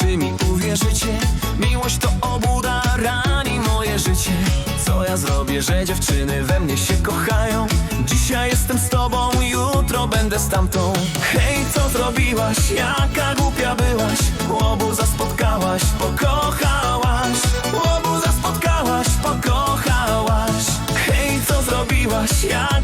czy mi uwierzycie? Miłość to obuda, rani moje życie Co ja zrobię, że dziewczyny we mnie się kochają? Dzisiaj jestem z tobą, jutro będę z tamtą Hej, co zrobiłaś? Jaka głupia byłaś? Łobuza spotkałaś, pokochałaś Łobuza spotkałaś, pokochałaś Hej, co zrobiłaś? Jaka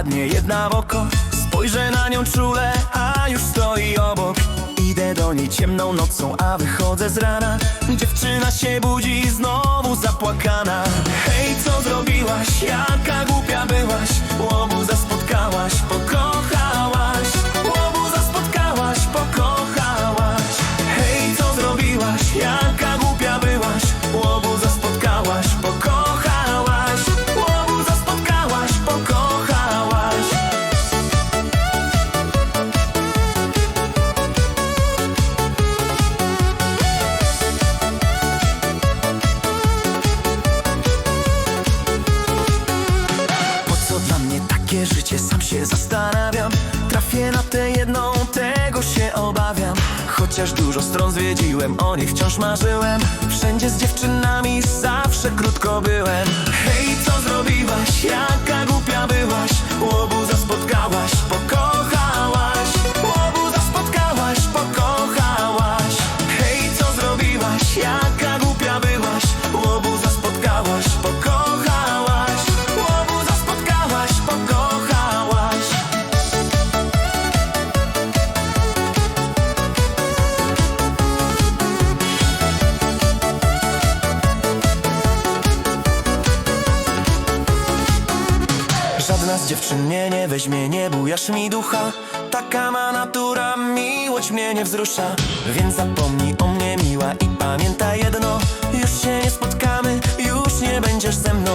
wpadnie jedna w oko. Spojrzę na nią czule, a już stoi obok. Idę do niej ciemną nocą, a wychodzę z rana. Dziewczyna się budzi, znowu zapłakana. Hej, co zrobiłaś? Jaka Chociaż dużo stron zwiedziłem, o niej wciąż marzyłem. Wszędzie z dziewczynami zawsze krótko byłem. Hej, co Żadna z dziewczyn mnie nie weźmie, nie bujasz mi ducha. Taka ma natura, miłość mnie nie wzrusza. Więc zapomnij o mnie miła i pamiętaj jedno. Już się nie spotkamy, już nie będziesz ze mną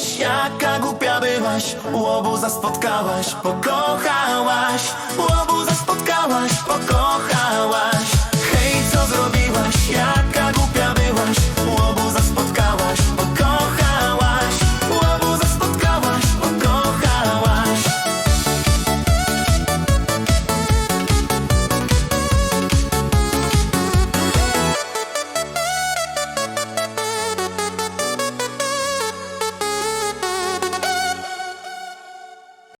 zrobiłaś? Jaka głupia byłaś? Łobuza spotkałaś, pokochałaś Łobuza spotkałaś, pokochałaś